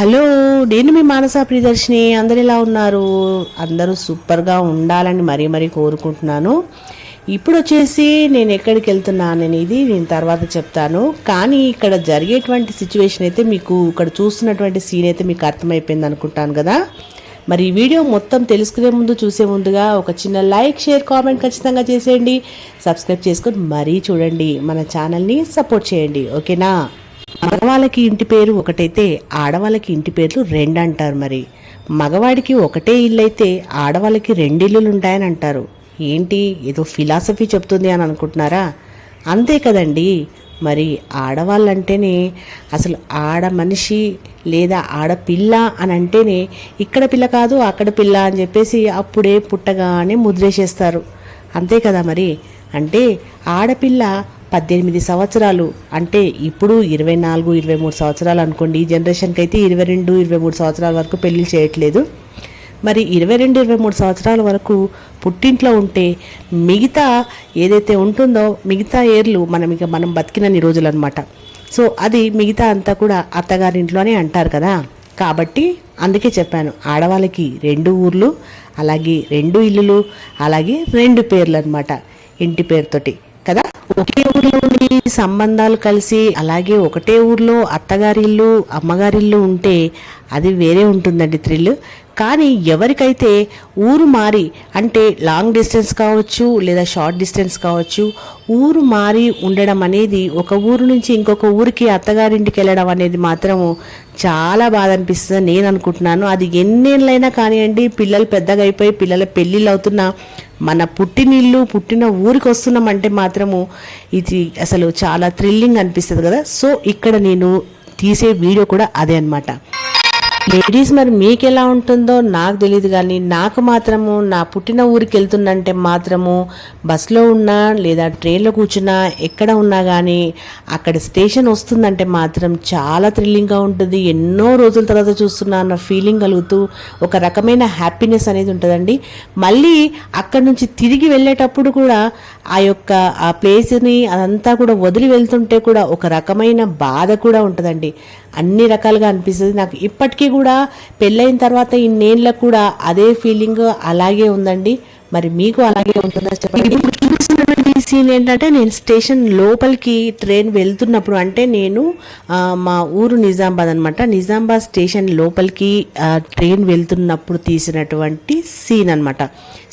Hello నేను మీ మానస ప్రియదర్శిని. అందరు ఎలా ఉన్నారు? అందరూ సూపర్గా ఉండాలని మరీ మరీ కోరుకుంటున్నాను. ఇప్పుడు వచ్చేసి నేను ఎక్కడికి వెళ్తున్నాను అనేది నేను తర్వాత చెప్తాను. కానీ ఇక్కడ జరిగేటువంటి సిచ్యువేషన్ అయితే మీకు ఇక్కడ చూస్తున్నటువంటి సీన్ అయితే మీకు అర్థమైపోయింది అనుకుంటాను కదా. మరి ఈ వీడియో మొత్తం తెలుసుకునే ముందు చూసే ముందుగా ఒక చిన్న లైక్ షేర్ కామెంట్ ఖచ్చితంగా చేసేయండి. సబ్స్క్రైబ్ చేసుకొని మరీ చూడండి. మన ఛానల్ని సపోర్ట్ చేయండి. ఓకేనా? మగవాళ్ళకి ఇంటి పేరు ఒకటైతే ఆడవాళ్ళకి ఇంటి పేర్లు రెండు అంటారు మరి. మగవాడికి ఒకటే ఇల్లు అయితే ఆడవాళ్ళకి రెండు ఇల్లులు ఉంటాయని అంటారు. ఏంటి? ఏదో ఫిలాసఫీ చెప్తుంది అని అనుకుంటున్నారా? అంతే కదండి. మరి ఆడవాళ్ళంటేనే అసలు ఆడ మనిషి లేదా ఆడపిల్ల అని అంటేనే ఇక్కడ పిల్ల కాదు అక్కడ పిల్ల అని చెప్పేసి అప్పుడే పుట్టగానే ముద్రేసేస్తారు. అంతే కదా మరి? అంటే ఆడపిల్ల పద్దెనిమిది సంవత్సరాలు. అంటే ఇప్పుడు ఇరవై నాలుగు ఇరవై మూడు సంవత్సరాలు అనుకోండి. ఈ జనరేషన్కి అయితే ఇరవై రెండు ఇరవై మూడు సంవత్సరాల వరకు పెళ్ళి చేయట్లేదు. మరి ఇరవై రెండు ఇరవై మూడు సంవత్సరాల వరకు పుట్టింట్లో ఉంటే మిగతా ఏదైతే ఉంటుందో మిగతా ఏర్లు మనం ఇక మనం బతికినన్ని రోజులు అనమాట సో అది మిగతా అంతా కూడా అత్తగారింట్లోనే అంటారు కదా. కాబట్టి అందుకే చెప్పాను ఆడవాళ్ళకి రెండు ఊర్లు అలాగే రెండు ఇల్లులు అలాగే రెండు పేర్లు అనమాట ఇంటి పేరుతోటి. ఒకే ఊర్లో ఉండి సంబంధాలు కలిసి అలాగే ఒకటే ఊర్లో అత్తగారిల్లు అమ్మగారిల్లు ఉంటే అది వేరే ఉంటుందండి థ్రిల్ కానీ ఎవరికైతే ఊరు మారి అంటే లాంగ్ డిస్టెన్స్ కావచ్చు లేదా షార్ట్ డిస్టెన్స్ కావచ్చు ఊరు మారి ఉండడం అనేది ఒక ఊరు నుంచి ఇంకొక ఊరికి అత్తగారింటికి వెళ్ళడం అనేది మాత్రము చాలా బాధ అనిపిస్తుంది నేను అనుకుంటున్నాను. అది ఎన్నేళ్ళైనా కానివ్వండి పిల్లలు పెద్దగా అయిపోయి పిల్లల పెళ్ళిళ్ళు అవుతున్నా మన పుట్టినిల్లు పుట్టిన ఊరికి వస్తున్నామంటే మాత్రము ఇది అసలు చాలా థ్రిల్లింగ్ అనిపిస్తుంది కదా. సో ఇక్కడ నేను తీసే వీడియో కూడా అదే అనమాట లేడీస్ మరి మీకు ఎలా ఉంటుందో నాకు తెలియదు కానీ నాకు మాత్రము నా పుట్టిన ఊరికి వెళ్తుందంటే మాత్రము బస్సులో ఉన్నా లేదా ట్రైన్లో కూర్చున్నా ఎక్కడ ఉన్నా కానీ అక్కడ స్టేషన్ వస్తుందంటే మాత్రం చాలా థ్రిల్లింగ్గా ఉంటుంది. ఎన్నో రోజుల తర్వాత చూస్తున్నా అన్న ఫీలింగ్ కలుగుతూ ఒక రకమైన హ్యాపీనెస్ అనేది ఉంటుందండి. మళ్ళీ అక్కడ నుంచి తిరిగి వెళ్ళేటప్పుడు కూడా ఆ యొక్క ఆ ప్లేస్ని అదంతా కూడా వదిలి వెళ్తుంటే కూడా ఒక రకమైన బాధ కూడా ఉంటుందండి. అన్ని రకాలుగా అనిపిస్తుంది. నాకు ఇప్పటికీ కూడా పెళ్ళైన తర్వాత ఇన్నేళ్ళకు కూడా అదే ఫీలింగ్ అలాగే ఉందండి. మరి మీకు అలాగే ఉంటుందా చెప్పండి. ఇప్పుడు సీన్ ఏంటంటే నేను స్టేషన్ లోపలికి ట్రైన్ వెళ్తున్నప్పుడు అంటే నేను మా ఊరు నిజామాబాద్ అనమాట నిజామాబాద్ స్టేషన్ లోపలికి ట్రైన్ వెళ్తున్నప్పుడు తీసినటువంటి సీన్ అనమాట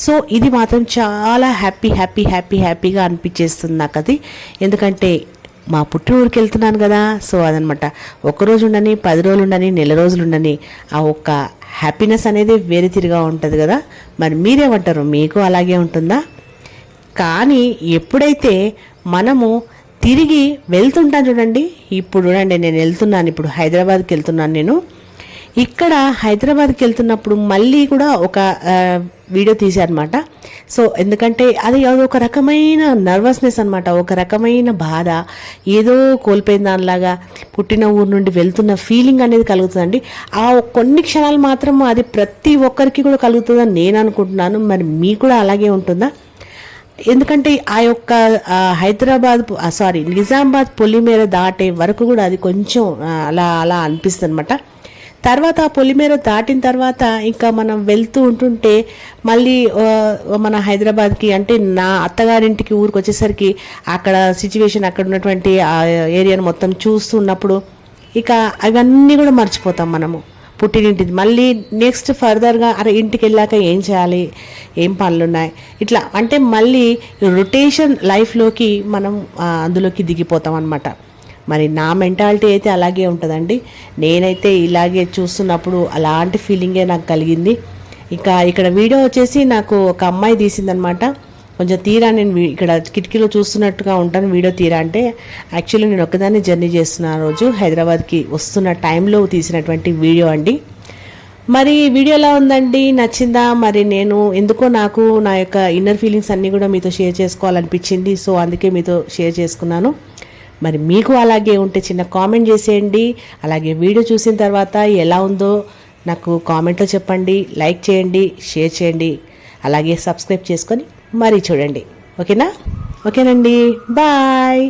సో ఇది మాత్రం చాలా హ్యాపీ హ్యాపీ హ్యాపీ హ్యాపీగా అనిపించేస్తుంది నాకు అది ఎందుకంటే మా పుట్టినూరికి వెళ్తున్నాను కదా సో అదనమాట. ఒక రోజు ఉండని పది రోజులు ఉండని నెల రోజులు ఉండని ఆ ఒక్క హ్యాపీనెస్ అనేది వేరే తిరిగా ఉంటుంది కదా. మరి మీరేమంటారు? మీకు అలాగే ఉంటుందా? కానీ ఎప్పుడైతే మనము తిరిగి వెళ్తుంటాను చూడండి ఇప్పుడు చూడండి నేను వెళ్తున్నాను ఇప్పుడు హైదరాబాద్కి వెళ్తున్నాను నేను. ఇక్కడ హైదరాబాద్కి వెళ్తున్నప్పుడు మళ్ళీ కూడా ఒక వీడియో తీశారనమాట సో ఎందుకంటే అది ఒక రకమైన నర్వస్నెస్ అనమాట ఒక రకమైన బాధ ఏదో కోల్పోయిన దానిలాగా పుట్టిన ఊరు నుండి వెళ్తున్న ఫీలింగ్ అనేది కలుగుతుందండి. ఆ కొన్ని క్షణాలు మాత్రం అది ప్రతి ఒక్కరికి కూడా కలుగుతుందని నేను అనుకుంటున్నాను. మరి మీకు కూడా అలాగే ఉంటుందా? ఎందుకంటే ఆ యొక్క హైదరాబాద్ సారీ నిజామాబాద్ పొలిమేర దాటే వరకు కూడా అది కొంచెం అలా అలా అనిపిస్తుంది అనమాట తర్వాత ఆ పొలిమేర దాటిన తర్వాత ఇంకా మనం వెళ్తూ ఉంటుంటే మళ్ళీ మన హైదరాబాద్కి అంటే నా అత్తగారింటికి ఊరికి వచ్చేసరికి అక్కడ సిచ్యువేషన్ అక్కడ ఉన్నటువంటి ఆ ఏరియాను మొత్తం చూస్తున్నప్పుడు ఇక అవన్నీ కూడా మర్చిపోతాం మనము. పుట్టినింటిది. మళ్ళీ నెక్స్ట్ ఫర్దర్గా అరే ఇంటికి వెళ్ళాక ఏం చేయాలి? ఏం పనులు ఉన్నాయి ఇట్లా అంటే మళ్ళీ రొటేషన్ లైఫ్లోకి మనం అందులోకి దిగిపోతాం అనమాట మరి నా మెంటాలిటీ అయితే అలాగే ఉంటుందండి. నేనైతే ఇలాగే చూస్తున్నప్పుడు అలాంటి ఫీలింగే నాకు కలిగింది. ఇంకా ఇక్కడ వీడియో వచ్చేసి నాకు ఒక అమ్మాయి తీసిందనమాట. కొంచెం తీరా నేను ఇక్కడ కిటికీలో చూస్తున్నట్టుగా ఉంటాను వీడియో తీరా అంటే. యాక్చువల్లీ నేను ఒక్కదాన్ని జర్నీ చేస్తున్న రోజు. హైదరాబాద్కి వస్తున్న టైంలో తీసినటువంటి వీడియో అండి. మరి వీడియో ఎలా ఉందండి? నచ్చిందా? మరి నేను ఎందుకో నాకు నా యొక్క ఇన్నర్ ఫీలింగ్స్ అన్నీ కూడా మీతో షేర్ చేసుకోవాలనిపించింది. సో అందుకే మీతో షేర్ చేసుకున్నాను. మరి మీకు అలాగే ఉంటే చిన్న కామెంట్ చేసేయండి. అలాగే వీడియో చూసిన తర్వాత ఎలా ఉందో నాకు కామెంట్లో చెప్పండి లైక్ చేయండి షేర్ చేయండి. అలాగే సబ్స్క్రైబ్ చేసుకొని మరీ చూడండి. ఓకేనా ఓకేనండి బాయ్